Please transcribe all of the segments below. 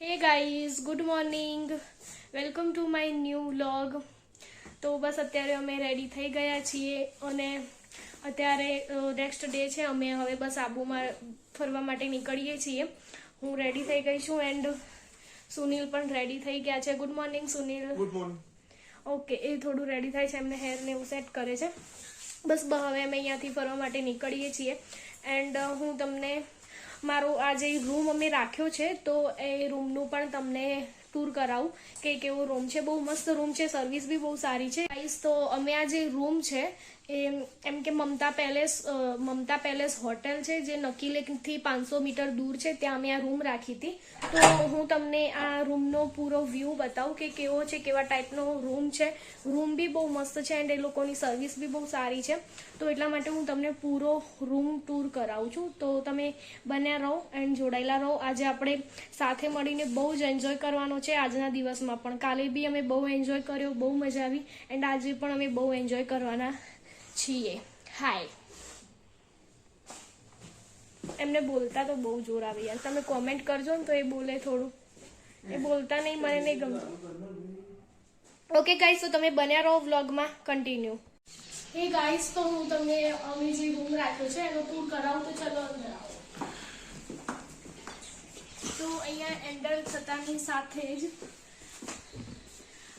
Hey guys good morning welcome to my new vlog તો બસ અત્યારે અમે રેડી થઈ ગયા છીએ અને અત્યારે નેક્સ્ટ ડે છે. અમે હવે બસ આબુમાં ફરવા માટે નીકળીએ છીએ. હું રેડી થઈ ગઈ છું એન્ડ સુનિલ પણ રેડી થઈ ગયા છે. Good morning Sunil. Good morning okay એ થોડું રેડી થાય છે. એમને હેર ને એવું સેટ કરે છે. બસ હવે અમે અહીંયાથી ફરવા માટે નીકળીએ છીએ. એન્ડ હું તમને મારો આ જે રૂમ અમે રાખ્યો છે તો એ રૂમનું પણ તમને ટૂર કરાવું કે કેવો રૂમ છે. બહુ મસ્ત રૂમ છે. સર્વિસ બી બહુ સારી છે. ગાઈસ તો અમે આ જે રૂમ છે, એ એમ કે Mamata palace Mamata palace hotel છે, જે નકીલેકથી પાંચસો મીટર દૂર છે. ત્યાં અમે આ રૂમ રાખી હતી. તો હું તમને આ રૂમનો પૂરો વ્યૂ બતાવું કે કેવો છે, કેવા ટાઈપનો રૂમ છે. રૂમ બી બહુ મસ્ત છે એન્ડ એ લોકોની સર્વિસ બી બહુ સારી છે. તો એટલા માટે હું તમને પૂરો રૂમ ટૂર કરાવું છું. તો તમે બન્યા રહો એન્ડ જોડાયેલા રહો. આજે આપણે સાથે મળીને બહુ જ એન્જોય કરવાનો છે આજના દિવસમાં પણ. કાલે બી અમે બહુ એન્જોય કર્યો, બહુ મજા આવી એન્ડ આજે પણ અમે બહુ એન્જોય કરવાના છીએ. હાય એમને બોલતા તો બહુ જોર આવે યાર. તમે કોમેન્ટ કરજો ને તો એ બોલે થોડું. એ બોલતા નહીં, મને નહીં ગમતું. ઓકે ગાઈસ તો તમે બન્યા રહો વ્લોગમાં કન્ટિન્યુ હે ગાઈસ તો હું તમને અમે જે રૂમ રાખ્યો છે, એનો ટૂર કરાવું તો ચલો અંદર. તો અહીંયા એન્ટર થતાની સાથે જ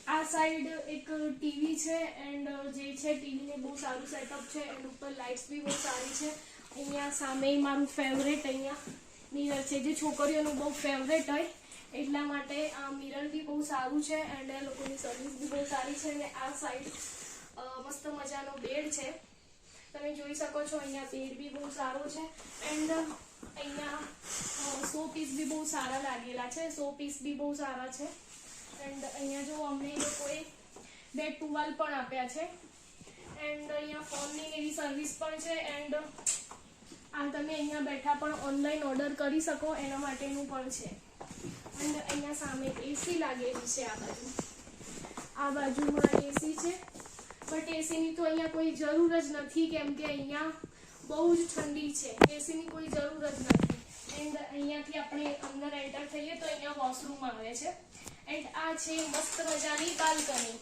આ સાઈડ એક ટીવી છે એન્ડ જે છે ટીવીને બહુ સારું સેટઅપ છે એન્ડ ઉપર લાઇટ્સ બી બહુ સારી છે. અહીંયા સામે મારું ફેવરેટ અહીંયા મિરર છે. જે છોકરીઓનું બહુ ફેવરેટ હોય, એટલા માટે આ મિરર બી બહુ સારું છે એન્ડ એ લોકોની સર્વિસ બી બહુ સારી છે અને આ સાઈડ મસ્ત મજાનો બેડ છે. તમે જોઈ શકો છો, અહીંયા બેડ બી બહુ સારો છે. એન્ડ અહીંયા સો પીસ બી બહુ સારા લાગેલા છે. સો પીસ બી બહુ સારા છે. એન્ડ અહીંયા જો અમને લોકોએ બે ટુવાલ પણ આપ્યા છે. એન્ડ અહીંયા ફોનની એવી સર્વિસ પણ છે. એન્ડ આ તમે અહીંયા બેઠા પણ ઓનલાઈન ઓર્ડર કરી શકો. એના માટેનું પણ છે. એન્ડ અહીંયા સામે એસી લાગેલી છે આ બાજુ. આ બાજુમાં એસી છે. બટ એસીની તો અહીંયા કોઈ જરૂર જ નથી કેમ કે અહીંયા બહુ જ ઠંડી છે, એસીની કોઈ જરૂર જ નથી. એન્ડ અહીંયાથી આપણે અંદર એન્ટર થઈએ તો અહીંયા વોશરૂમ આવે છે. એન્ડ આ છે મસ્ત મજાની બાલ્કની.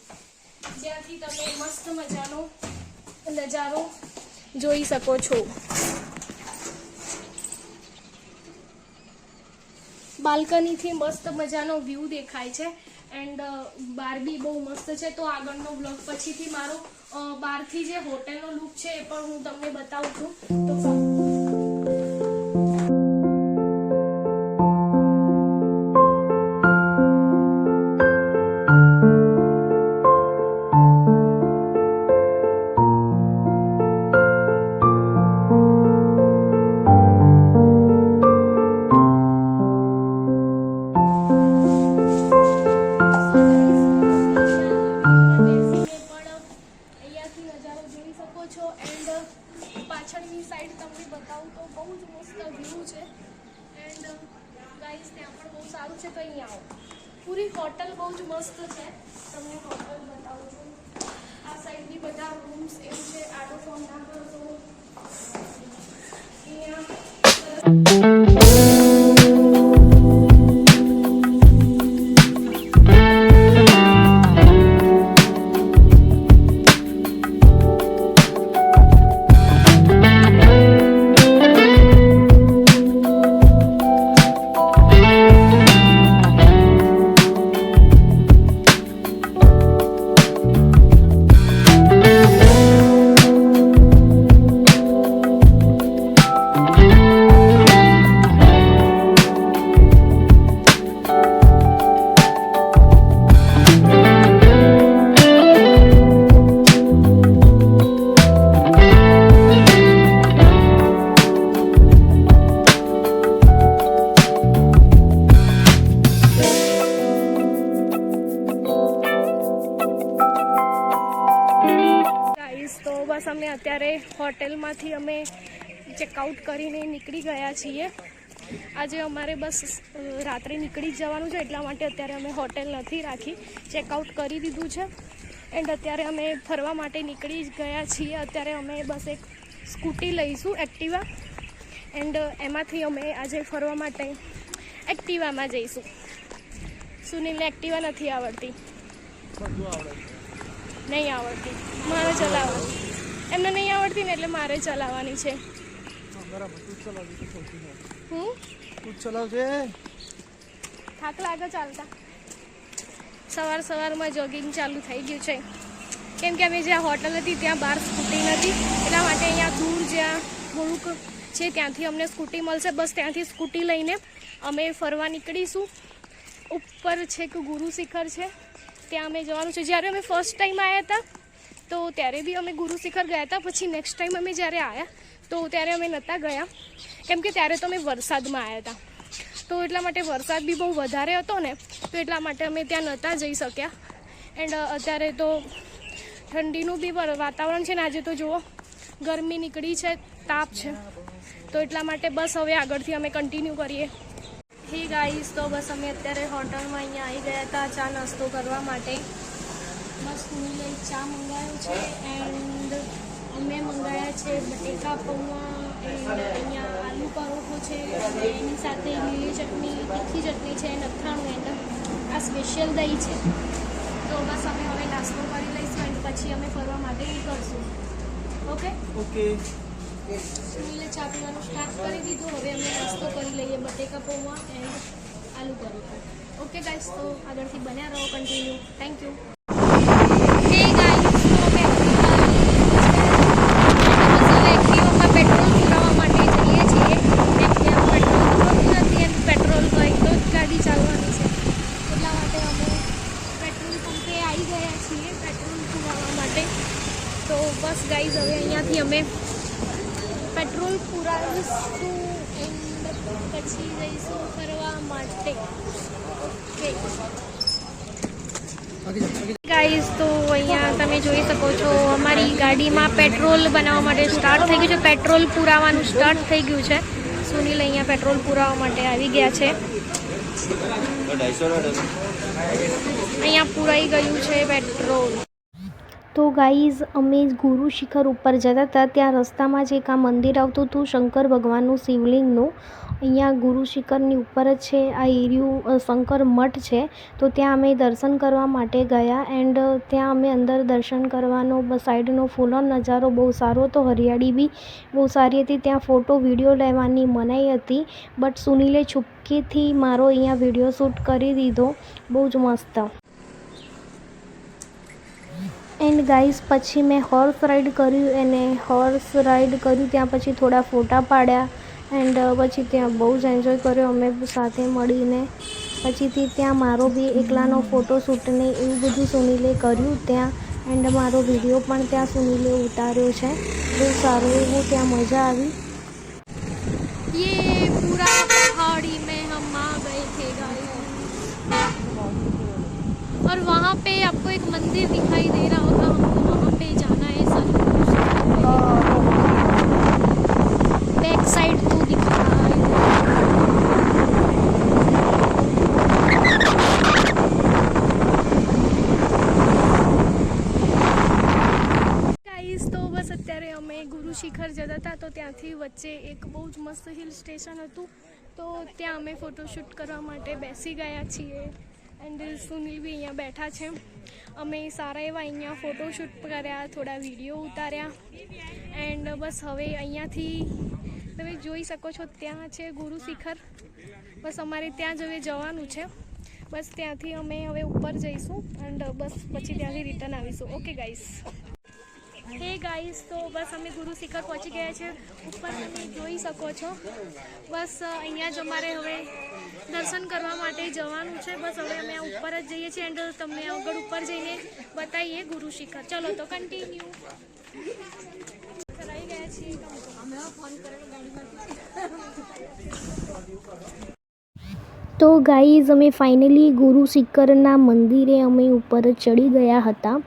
જ્યાંથી તમે મસ્ત મજાનો નજારો જોઈ શકો છો. બાલ્કનીથી મસ્ત મજાનો વ્યૂ દેખાય છે. એન્ડ બાર બી બહુ મસ્ત છે. તો આગળનો બ્લોગ પછીથી મારો બહારથી જે હોટેલનો લુક છે એ પણ હું તમને બતાવું છું. તો પૂરી હોટલ બહુ જ મસ્ત છે. તમને હોટલ બતાવું છું. આ સાઈડ બી બધા રૂમ્સ એવું છે. આડો ફોન ના કરશો અહીંયા કરીને નીકળી ગયા છીએ. આજે અમારે બસ રાત્રે નીકળી જ જવાનું છે, એટલા માટે અત્યારે અમે હોટેલ નથી રાખી. ચેકઆઉટ કરી દીધું છે. એન્ડ અત્યારે અમે ફરવા માટે નીકળી જ ગયા છીએ. અત્યારે અમે બસ એક સ્કૂટી લઈશું, એક્ટિવા. એન્ડ એમાંથી અમે આજે ફરવા માટે એક્ટિવામાં જઈશું. સુનિલને એક્ટિવા નથી આવડતી. નહીં આવડતી. મારે ચલાવવાની. એમને નહીં આવડતી ને એટલે મારે ચલાવવાની છે. બરાબર તું ચલાવજે તો સૌથી હું? તું ચલાવજે. થાક લાગે ચાલતા. સવાર સવારમાં જોગિંગ ચાલુ થઈ ગયું છે. કેમ કે અમે જ્યાં હોટલ હતી ત્યાં બહાર સ્કૂટી નથી. એટલા માટે અહીંયા દૂર જ્યાં થોડુંક છે ત્યાંથી અમને સ્કૂટી મળશે. બસ ત્યાંથી સ્કૂટી લઈને અમે ફરવા નીકળીશું. ઉપર છેક ગુરુ શિખર છે ત્યાં અમે જવાનું છે. જ્યારે અમે ફર્સ્ટ ટાઈમ આવ્યા હતા તો ત્યારે બી અમે ગુરુ શિખર ગયા હતા. પછી નેક્સ્ટ ટાઈમ અમે જ્યારે આવ્યા તો ત્યારે અમે નહોતા ગયા. કેમ કે ત્યારે તો અમે વરસાદમાં આવ્યા હતા. તો એટલા માટે વરસાદ બી બહુ વધારે હતો ને, તો એટલા માટે અમે ત્યાં નહોતા જઈ શક્યા. એન્ડ અત્યારે તો ઠંડીનું બી વાતાવરણ છે ને આજે તો જુઓ, ગરમી નીકળી છે, તાપ છે. તો એટલા માટે બસ હવે આગળથી અમે કન્ટિન્યુ કરીએ. હે ગાઈસ તો બસ અમે અત્યારે હોટલમાં અહીંયા આવી ગયા હતા ચા નાસ્તો કરવા માટે. બસ સુનિલે ચા મંગાવ્યું છે એન્ડ અમે મંગાવ્યા છે બટેકા પૌવા એન્ડ અહીંયા આલુ પરોઠો છે એની સાથે લીલી ચટણી તીખી ચટણી છે નખાણું એન્ડ આ સ્પેશિયલ દહીં છે. તો બસ અમે હવે નાસ્તો કરી લઈશું એન્ડ પછી અમે ફરવા માટે નીકળશું. ઓકે ઓકે સુનિલે ચા પીવાનું સ્ટાર્ટ કરી દીધું. હવે અમે નાસ્તો કરી લઈએ બટેકા પૌવા એન્ડ આલુ પરોઠો. ઓકે ગાઈસ તો આગળથી બન્યા રહો continue thank you hey guys તો અમે એક્ટિવામાં પેટ્રોલ પુરાવવા માટે જઈએ છીએ કેમ કે પેટ્રોલ પૂરતું નથી અને પેટ્રોલ હોય તો જ ગાડી ચાલવાની છે એટલા માટે અમે પેટ્રોલ પંપે આવી ગયા છીએ પેટ્રોલ પુરાવવા માટે તો બસ ગાઈઝ હવે અહીંયાથી અમે પેટ્રોલ પુરાવીશું એન્ડ પછી જઈશું ફરવા માટે ઓકે આગળ જા આગળ ગાઈઝ તો અહીંયા તમે જોઈ શકો છો અમારી ગાડીમાં પેટ્રોલ બનાવવા માટે સ્ટાર્ટ થઈ ગયું છે. પેટ્રોલ પુરાવાનું સ્ટાર્ટ થઈ ગયું છે. સુનિલ અહીંયા પેટ્રોલ પુરાવવા માટે આવી ગયા છે. અહીંયા પુરાઈ ગયું છે પેટ્રોલ. તો ગાઈઝ, અમે ગુરુ શિખર ઉપર જતા હતા. ત્યાં રસ્તામાં જ એક આ મંદિર આવતું હતું, શંકર ભગવાનનું શિવલિંગનું. અહીંયા ગુરુ શિખરની ઉપર જ છે, આ એરિયું શંકર મઠ છે. તો ત્યાં અમે દર્શન કરવા માટે ગયા એન્ડ ત્યાં અમે અંદર દર્શન કરવાનો સાઈડનો ફૂલનો નજારો બહુ સારો હતો, હરિયાળી બી બહુ સારી હતી. ત્યાં ફોટો, વીડિયો લેવાની મનાઈ હતી બટ સુનિલે છુપકીથી મારો અહીંયા વીડિયો શૂટ કરી દીધો. બહુ જ મસ્ત. એન્ડ ગાઈસ પછી મેં હોર્સ રાઈડ કર્યું અને હોર્સ રાઈડ કર્યું ત્યાં પછી થોડા ફોટા પાડ્યા એન્ડ પછી ત્યાં બહુ જ એન્જોય કર્યો અમે સાથે મળીને પછીથી ત્યાં મારો બી એકલાનો ફોટો શૂટને એવું બધું સુનિલે કર્યું ત્યાં એન્ડ મારો વિડીયો પણ ત્યાં સુનિલે ઉતાર્યો છે બહુ સારું એવું ત્યાં મજા આવી ये पूरा पहाड़ी में हम आ गए थे गाइस और वहाँ पे आपको एक मंदिर दिखाई दे रहा મસ્ત હિલ સ્ટેશન હતું. તો ત્યાં અમે ફોટોશૂટ કરવા માટે બેસી ગયા છીએ. એન્ડ સુનિલ બી અહીંયા બેઠા છે. અમે સારા એવા અહીંયા ફોટોશૂટ કર્યા, થોડા વીડિયો ઉતાર્યા. એન્ડ બસ હવે અહીંયાથી તમે જોઈ શકો છો, ત્યાં છે ગુરુ શિખર. બસ અમારે ત્યાં જ હવે જવાનું છે. બસ ત્યાંથી અમે હવે ઉપર જઈશું. એન્ડ બસ પછી ત્યાંથી રિટર્ન આવીશું. ઓકે ગાઈસ હે ગાઈસ, તો બસ અમે ગુરુ શિખર પહોંચી ગયા છે. ઉપર તમે જોઈ શકો છો. બસ અહીંયા જ અમારે હવે દર્શન કરવા માટે જવાનું છે. બસ હવે અમે ઉપર જ જઈએ છીએ એન્ડ તમને આગળ ઉપર જઈને બતાવીએ ગુરુ શિખર. ચલો, તો કન્ટિન્યુ તો ગાઈઝ અમે ફાઇનલી ગુરુ શિખરના મંદિરે અમે ઉપર ચડી ગયા હતા.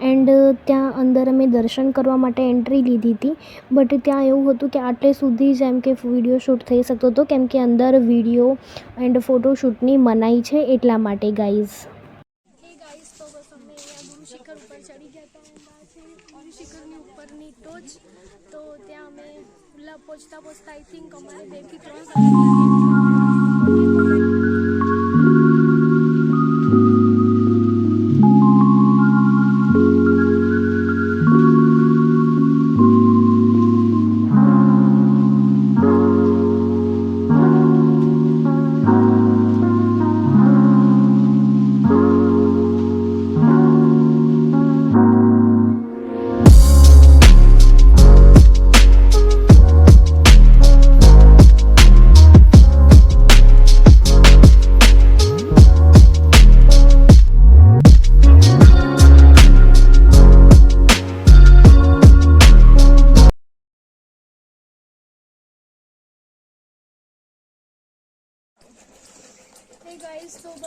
એન્ડ ત્યાં અંદર અમે દર્શન કરવા માટે એન્ટ્રી લીધી હતી. બટ ત્યાં એવું હતું કે આટલે સુધી જ એમ કે વીડિયો શૂટ થઈ શકતો હતો, કેમ કે અંદર વીડિયો એન્ડ ફોટોશૂટની મનાઈ છે એટલા માટે ગાઈઝ શિખર ઉપર ચડી ગયા પહોંચતા પહોંચતા આઈ થિંક અમારે બેથી ત્રણ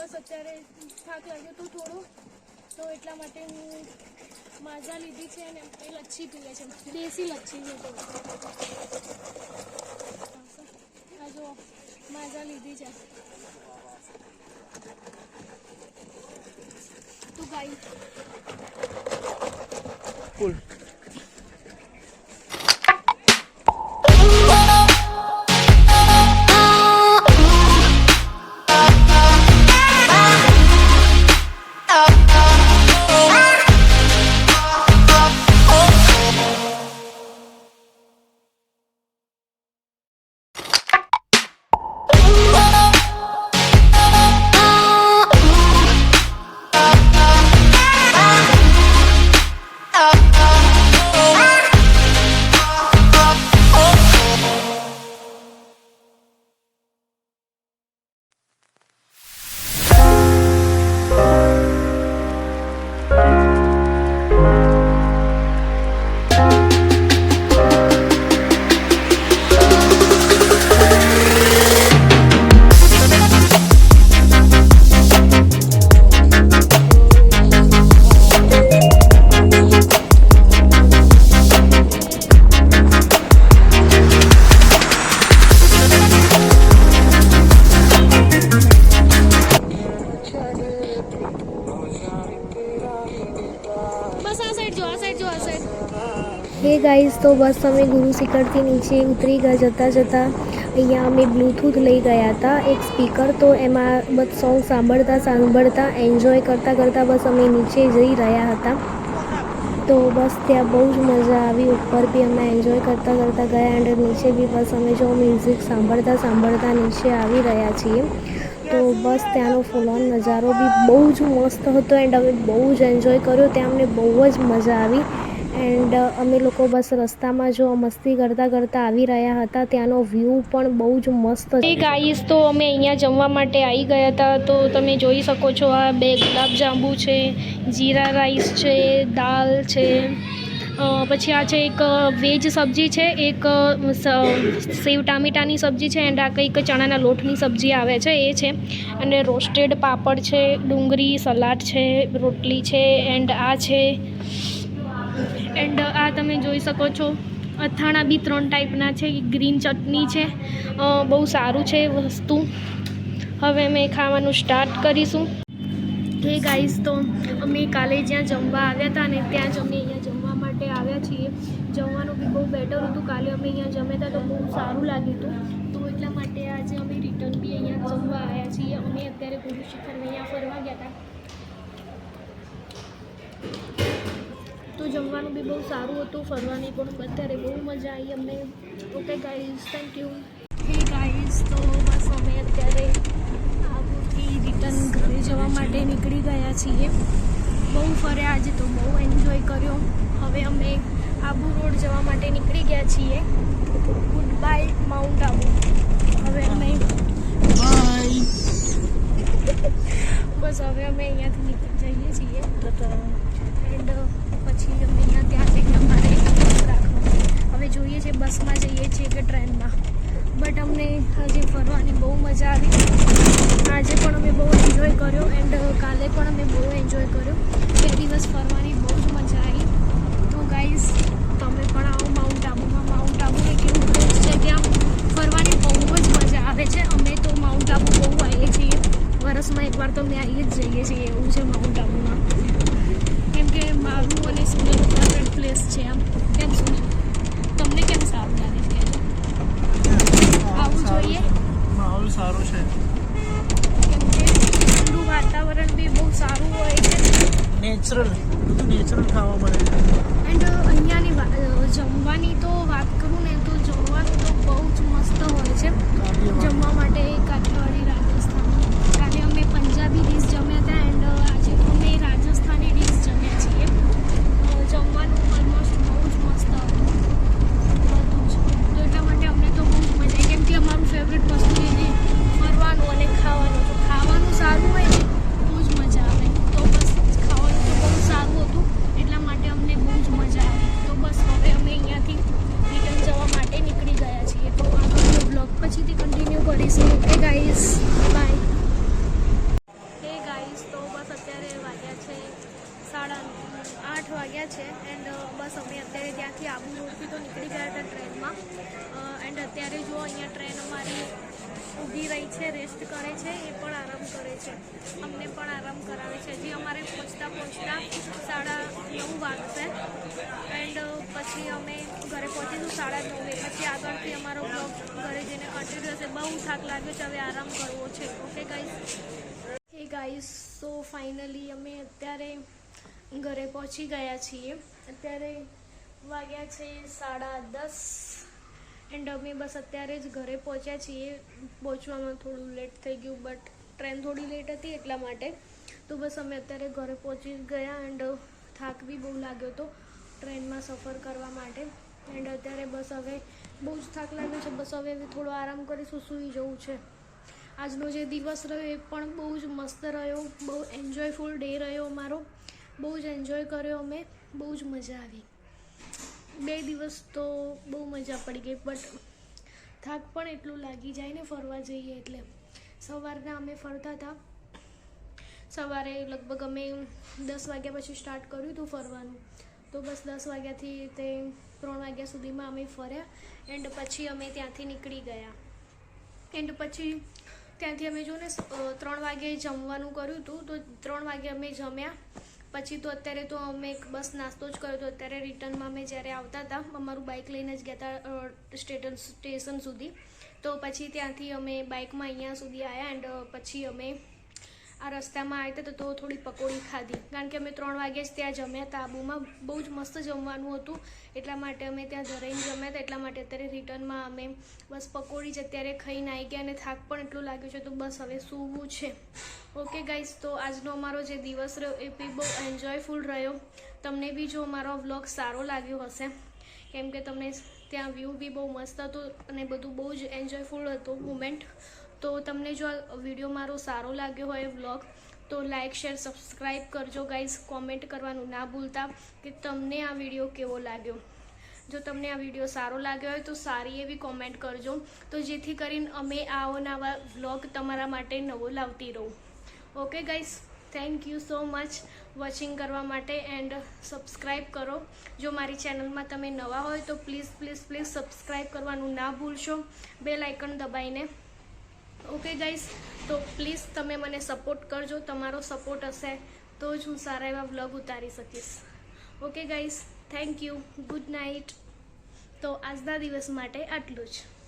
બસ અત્યારે થાક લાગ્યો તો થોડો. તો એટલા માટે હું માઝા લીધી છે અને એ લચ્છી પીવે છે. દેશી લચ્છી છે આ જો માઝા લીધી છે. તું ગાઈ. કુલ હે ગાઈઝ તો બસ અમે ગુરુ શિખરથી નીચે ઉતરી ગયા, જતાં જતાં અહીંયા અમે બ્લૂટૂથ લઈ ગયા હતા, એક સ્પીકર તો એમાં બસ સોંગ સાંભળતા સાંભળતા એન્જોય કરતાં કરતાં બસ અમે નીચે જઈ રહ્યા હતા. તો બસ ત્યાં બહુ જ મજા આવી, ઉપર બી અમે એન્જોય કરતાં કરતાં ગયા અને નીચે બી બસ અમે જો મ્યુઝિક સાંભળતા સાંભળતા નીચે આવી રહ્યા છીએ. તો બસ ત્યાંનો ફૂલ નજારો બી બહુ જ મસ્ત હતો એન્ડ અમે બહુ જ એન્જોય કર્યો. ત્યાં અમને બહુ જ મજા આવી. એન્ડ અમે લોકો બસ રસ્તામાં જો મસ્તી કરતાં કરતાં આવી રહ્યા હતા. ત્યાંનો વ્યૂ પણ બહુ જ મસ્ત છે ગાઈસ તો અમે અહીંયા જમવા માટે આવી ગયા હતા. તો તમે જોઈ શકો છો આ બે ગુલાબ જાંબુ છે, જીરા રાઈસ છે, દાલ છે. પછી આ છે એક વેજ સબ્જી છે, એક સેવ ટામેટાની સબ્જી છે, એન્ડ આ કંઈક ચણાના લોટની સબ્જી આવે છે, એ છે. અને રોસ્ટેડ પાપડ છે, ડુંગળી, સલાડ છે, રોટલી છે, એન્ડ આ છે, એન્ડ આ તમે જોઈ શકો છો, અથાણા બી ત્રણ ટાઈપના છે, ગ્રીન ચટણી છે બહુ સારું છે વસ્તુ. હવે અમે ખાવાનું સ્ટાર્ટ કરીશું. હે ગાઈસ, તો અમે કાલે જ્યાં જમવા આવ્યા હતા ને ત્યાં જ અમે અહીંયા છીએ. જમવાનું બી બહુ બેટર હતું. કાલે અમે અહીંયા જમ્યા હતા તો બહુ સારું લાગ્યું હતું. તો એટલા માટે આજે અમે રિટર્ન બી અહીંયા જમવા આવ્યા છીએ. અમે અત્યારે ગુરુ શિખરમાં અહીંયા ફરવા ગયા હતા. તો જમવાનું બી બહુ સારું હતું. ફરવાની પણ અત્યારે બહુ મજા આવી. અમને okay guys thank you hey guys તો બસ અમે અત્યારે આબુથી રિટર્ન ઘરે જવા માટે નીકળી ગયા છીએ. બહુ ફર્યા આજે તો બહુ એન્જોય કર્યો. હવે અમે આબુ રોડ જવા માટે નીકળી ગયા છીએ. ગુડ બાય માઉન્ટ આબુ હવે અમે બસ હવે અમે અહીંયાથી નીકળી જઈએ છીએ. એન્ડ પછી અમે અહીંયા ત્યાં જઈને અમારે રાખવાનું હવે જોઈએ છે બસમાં જઈએ છીએ કે ટ્રેનમાં. બટ અમને આજે ફરવાની બહુ મજા આવી. આજે પણ અમે બહુ એન્જોય કર્યો. એન્ડ કાલે પણ અમે બહુ એન્જોય કર્યો. બે દિવસ ફરવાની બહુ જ મજા આવી તો ગાઈઝ તમે પણ આવો માઉન્ટ આબુમાં માઉન્ટ આબુ એક એવું પ્લેસ છે ત્યાં ફરવાની બહુ જ મજા આવે છે અમે તો માઉન્ટ આબુ બહુ આવીએ છીએ વરસમાં એકવાર તો અમે આવી જ જઈએ છીએ એવું છે માઉન્ટ આબુમાં કેમ કે મારું અને સુનિલ ફેવરેટ પ્લેસ છે આમ કેમ સુનિલ તમને કેમ સારું લાગે છે આવું જોઈએ માહોલ સારો છે કેમ કે ઠંડુ વાતાવરણ બી બહુ સારું હોય છે નેચરલ બધું નેચરલ ખાવા મળે છે એન્ડ અહીંયાની વા- અ, જમવાની તો વાત કરું ને તો જમવાનું તો બહુ જ મસ્ત હોય છે કાઠિયાવાડી. જમવા માટે કાઠિયાવાડી રાજસ્થાની કાલે અમે પંજાબી ડીશ જમ્યા હતા એન્ડ આજે અમે રાજસ્થાની ડીશ જમ્યા છીએ અ, જમવાનું ઓલમોસ્ટ બહુ જ મસ્ત હતું બધું જ તો એટલા માટે અમને તો બહુ જ મજા આવી કેમ કે અમારું ફેવરેટ વસ્તુ એ જે ફરવાનું અને ખાવાનું તો ખાવાનું સારું હોય ને તો જ મજા આવે તો બસ ખાવાનું તો બહુ સારું હતું એટલા માટે અમને બહુ જ મજા આવી તો બસ હવે અમે અહીંયાથી રિટર્ન જવા માટે નીકળી ગયા છીએ તો આગળનો બ્લોગ પછીથી કન્ટિન્યુ કરીશું ઓકે ગાઈઝ વાગ્યા છે એન્ડ બસ અમે અત્યારે ત્યાંથી આબુ રોડથી તો નીકળી ગયા હતા ટ્રેનમાં. એન્ડ અત્યારે જો અહીંયા ટ્રેન અમારી ઊભી રહી છે, રેસ્ટ કરે છે, એ પણ આરામ કરે છે. અમને પણ આરામ કરાવે છે. હજી અમારે પહોંચતા પહોંચતા સાડા નવ વાગશે. એન્ડ પછી અમે ઘરે પહોંચીશું સાડા નવે પછી આગળથી અમારો બ્લોગ ઘરે જઈને કન્ટિન્યુ થશે. બહુ થાક લાગ્યો છે, હવે આરામ કરવો છે. Okay guys guys so finally અમે અત્યારે ઘરે પહોંચી ગયા છીએ. અત્યારે વાગ્યા છે સાડા દસ એન્ડ અમે બસ અત્યારે જ ઘરે પહોંચ્યા છીએ. પહોંચવામાં થોડું લેટ થઈ ગયું બટ ટ્રેન થોડી લેટ હતી એટલા માટે. તો બસ અમે અત્યારે ઘરે પહોંચી ગયા એન્ડ થાક બી બહુ લાગ્યો હતો ટ્રેનમાં સફર કરવા માટે. એન્ડ અત્યારે બસ હવે બહુ જ થાક લાગ્યો છે. બસ હવે થોડો આરામ કરીશું, સૂઈ જવું છે. આજનો જે દિવસ રહ્યો એ પણ બહુ જ મસ્ત રહ્યો. બહુ એન્જોયફુલ ડે રહ્યો અમારો. બહુ જ એન્જોય કર્યો અમે. બહુ જ મજા આવી. બે દિવસ તો બહુ મજા પડી ગઈ બટ થાક પણ એટલું લાગી જાય ને ફરવા જઈએ એટલે. સવારના અમે ફરતા હતા. સવારે લગભગ અમે દસ વાગ્યા પછી સ્ટાર્ટ કર્યું હતું ફરવાનું. તો બસ દસ વાગ્યાથી તે ત્રણ વાગ્યા સુધીમાં અમે ફર્યા. એન્ડ પછી અમે ત્યાંથી નીકળી ગયા. એન્ડ પછી ત્યાંથી અમે જો ને ત્રણ વાગે જમવાનું કર્યું હતું, તો ત્રણ વાગે અમે જમ્યા. પછી તો અત્યારે તો અમે એક બસ નાસ્તો જ કર્યો હતો. અત્યારે રિટર્નમાં અમે જ્યારે આવતા હતા, અમારું બાઇક લઈને જ ગયા હતા સ્ટેટન, સ્ટેશન સુધી. તો પછી ત્યાંથી અમે બાઇકમાં અહીંયા સુધી આવ્યા એન્ડ પછી અમે આ રસ્તામાં આવ્યા હતા તો થોડી પકોડી ખાધી. કારણ કે અમે ત્રણ વાગે જ ત્યાં જમ્યા હતા. આબુમાં બહુ જ મસ્ત જમવાનું હતું. એટલા માટે અમે ત્યાં ધરાઈને જમ્યા હતા. એટલા માટે અત્યારે રિટર્નમાં અમે બસ પકોડી જ અત્યારે ખાઈને આવી ગયા અને થાક પણ એટલું લાગ્યું છે. તો બસ હવે સૂવું છે. ઓકે ગાઈઝ તો આજનો અમારો જે દિવસ રહ્યો એ બી બહુ એન્જોયફુલ રહ્યો. તમને બી જો અમારો વ્લોગ સારો લાગ્યો હશે, કેમ કે તમને ત્યાં વ્યૂ બી બહુ મસ્ત હતું અને બધું બહુ જ એન્જોયફુલ હતું મુમેન્ટ તો તમને જો આ વીડિયો મારો સારો લાગ્યો હોય વ્લોગ તો લાઇક શેર સબસ્ક્રાઈબ કરજો ગાઈઝ કોમેન્ટ કરવાનું ના ભૂલતા કે તમને આ વીડિયો કેવો લાગ્યો. જો તમને આ વીડિયો સારો લાગ્યો હોય તો સારી એવી કોમેન્ટ કરજો. તો જેથી કરીને અમે આવો નવા વ્લોગ તમારા માટે નવો લાવતી રહું. Okay guys thank you so much watching કરવા માટે એન્ડ સબસ્ક્રાઈબ કરો. જો મારી ચેનલમાં તમે નવા હોય તો પ્લીઝ પ્લીઝ પ્લીઝ સબસ્ક્રાઈબ કરવાનું ના ભૂલશો. બે લાઇકન દબાઈને ઓકે ગાઈઝ તો પ્લીઝ તમે મને સપોર્ટ કરજો. તમારો સપોર્ટ હશે તો જ હું સારા એવા વ્લોગ ઉતારી શકીશ. Okay guys thank you good night તો આજના દિવસ માટે આટલું જ.